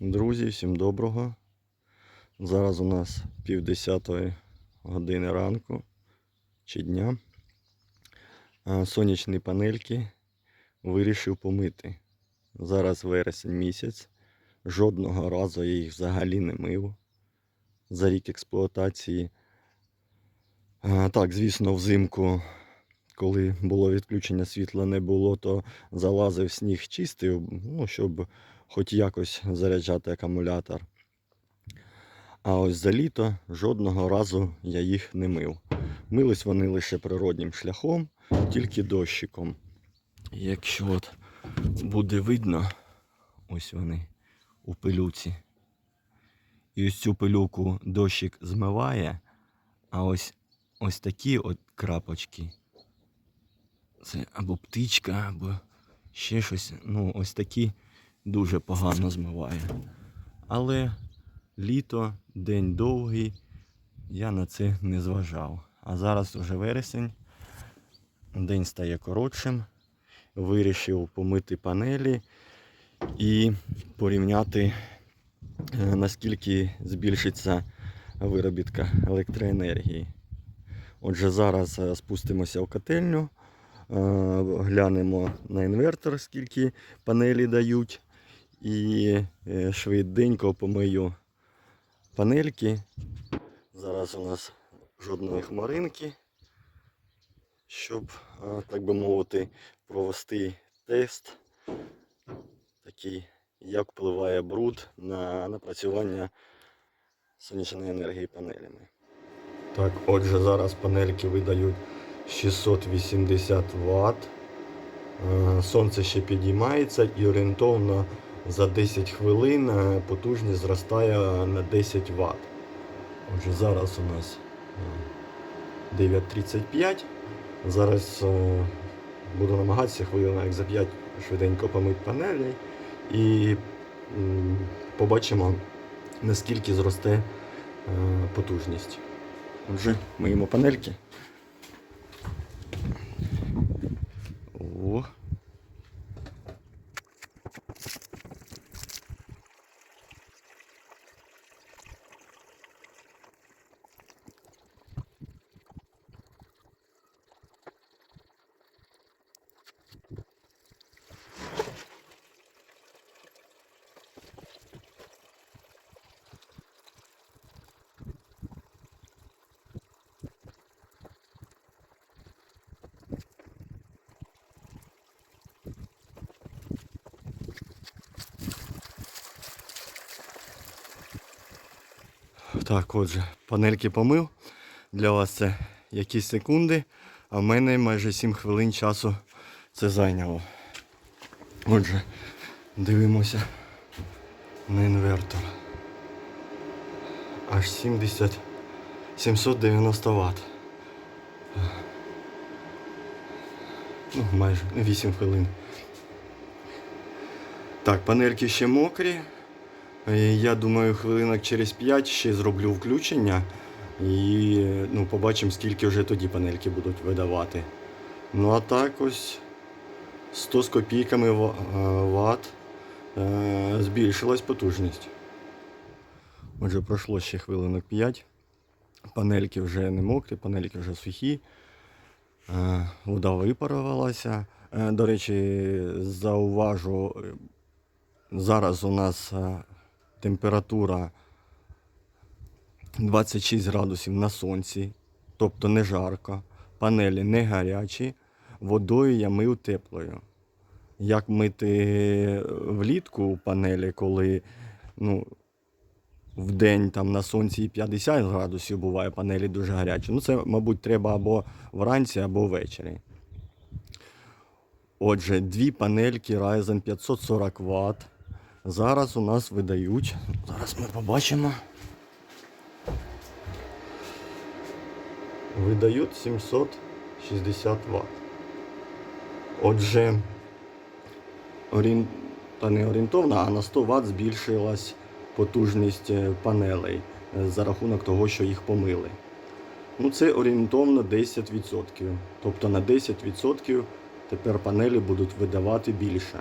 Друзі, всім доброго. Зараз у нас пів десятої години ранку чи дня. Сонячні панельки вирішив помити. Зараз вересень місяць. Жодного разу я їх взагалі не мив за рік експлуатації. Так, звісно, взимку, коли було відключення світла не було, то залазив сніг чистив, ну, щоб хоч якось заряджати акумулятор. А ось за літо жодного разу я їх не мив. Мились вони лише природнім шляхом, тільки дощиком. Якщо от буде видно, ось вони у пилюці. І ось цю пилюку дощик змиває, а ось ось такі от крапочки. Це або птичка, або ще щось. Ну, ось такі дуже погано змиває. Але літо, день довгий, я на це не зважав. А зараз уже вересень, день стає коротшим. Вирішив помити панелі і порівняти, е, наскільки збільшиться виробітка електроенергії. Отже, зараз е, спустимося в котельню, глянемо на інвертор, скільки панелі дають. І е, швиденько помию панельки. Зараз у нас жодної хмаринки, щоб, е, так би мовити, провести тест, такий, як впливає бруд на напрацювання сонячної енергії панелями. Так, отже, зараз панельки видають 680 Вт. Е, Сонце ще підіймається і орієнтовно за 10 хвилин е, потужність зростає на 10 Вт. Отже, зараз у нас е, 9.35. Зараз е, буду намагатися хвилина як за 5 швиденько помити панелі і побачимо, наскільки зросте потужність. Отже, миємо панельки. О. Так, отже, панельки помив. Для вас це якісь секунди, а в мене майже 7 хвилин часу це зайняло. Отже, дивимося на інвертор. Аж 70 790 Вт. Ну, майже 8 хвилин. Так, панельки ще мокрі. Е, Я думаю, хвилинок через 5 ще зроблю включення і ну, побачимо, скільки вже тоді панельки будуть видавати. Ну а так ось 100 з копійками е, ватт е, збільшилась потужність. Отже, пройшло ще хвилинок 5. Панельки вже не мокрі, панельки вже сухі. Вода випарувалася. До речі, зауважу, зараз у нас температура 26 градусів на сонці, тобто не жарко, панелі не гарячі, водою я мив теплою. Як мити влітку панелі, коли ну, в день там на сонці і 50 градусів буває панелі дуже гарячі. Ну, це, мабуть, треба або вранці, або ввечері. Отже, дві панельки Ryzen 540 Вт. Зараз у нас видають. Зараз ми побачимо. Видають 760 Вт. Отже, орієн... та не орієнтовно, а на 100 Вт збільшилась потужність е, панелей е, за рахунок того, що їх помили. Ну, це орієнтовно 10%. Тобто на 10% тепер панелі будуть видавати більше.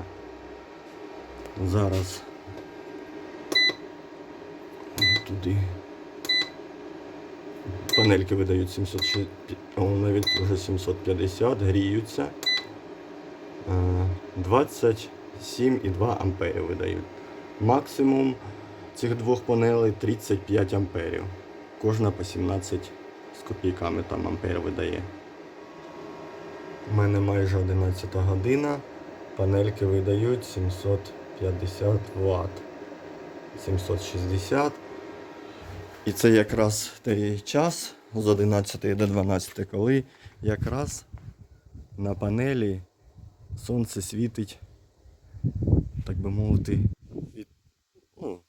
Зараз туди. Панельки видають 760, навіть вже 750, гріються. Е, 27,2 ампери видають. Максимум цих двох панелей 35 амперів. Кожна по 17 з копійками там ампер видає. У мене майже 11 година. Панельки видають 750 Вт. 760. І це якраз той час з 11 до 12, коли якраз на панелі сонце світить, так би мовити, від, ну,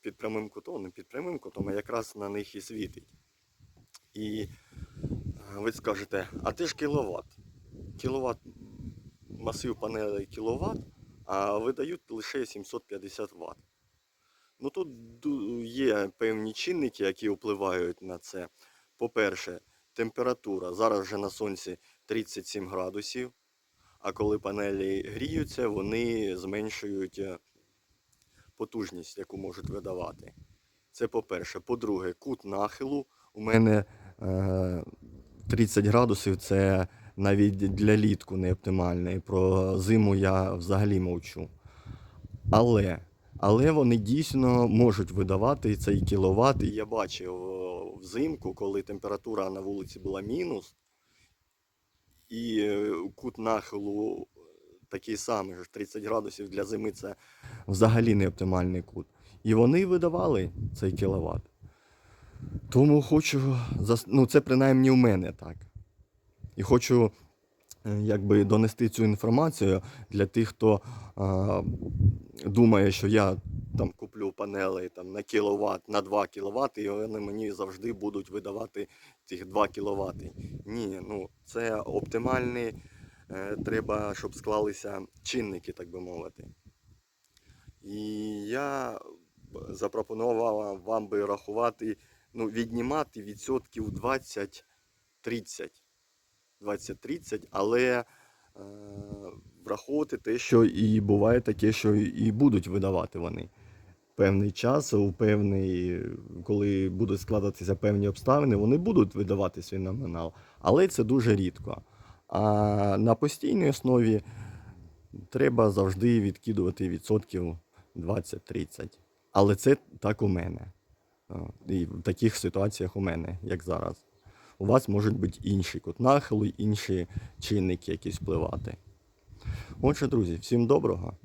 під прямим кутом, не під прямим кутом, а якраз на них і світить. І е, ви скажете, а ти ж кіловат. Кіловат, масив панелей кіловат, а видають лише 750 Вт. Ну тут є певні чинники, які впливають на це. По-перше, температура. Зараз вже на сонці 37 градусів, а коли панелі гріються, вони зменшують е, потужність, яку можуть видавати. Це по-перше. По-друге, кут нахилу. У мене е, 30 градусів це навіть для літку не оптимальний. Про зиму я взагалі мовчу. Але, але вони дійсно можуть видавати цей кіловат. І я бачив е, взимку, коли температура на вулиці була мінус, і е, кут нахилу такий самий, ж 30 градусів для зими це взагалі не оптимальний кут. І вони видавали цей кіловат. Тому хочу, ну це принаймні у мене так. І хочу е, якби донести цю інформацію для тих, хто а, думає, що я там куплю панели там, на кіловат, на 2 кВт, і вони мені завжди будуть видавати цих 2 кВт. Ні, ну це оптимальний, е, треба, щоб склалися чинники, так би мовити. І я запропонував вам би рахувати, ну, віднімати відсотків 20-30. 20-30, але е, враховувати те, що і буває таке, що і будуть видавати вони певний час, у певний, коли будуть складатися певні обставини, вони будуть видавати свій номінал, але це дуже рідко. А на постійній основі треба завжди відкидувати відсотків 20-30. Але це так у мене. І в таких ситуаціях у мене, як зараз. У вас можуть бути інші кут нахилу, інші чинники якісь впливати. Отже, друзі, всім доброго.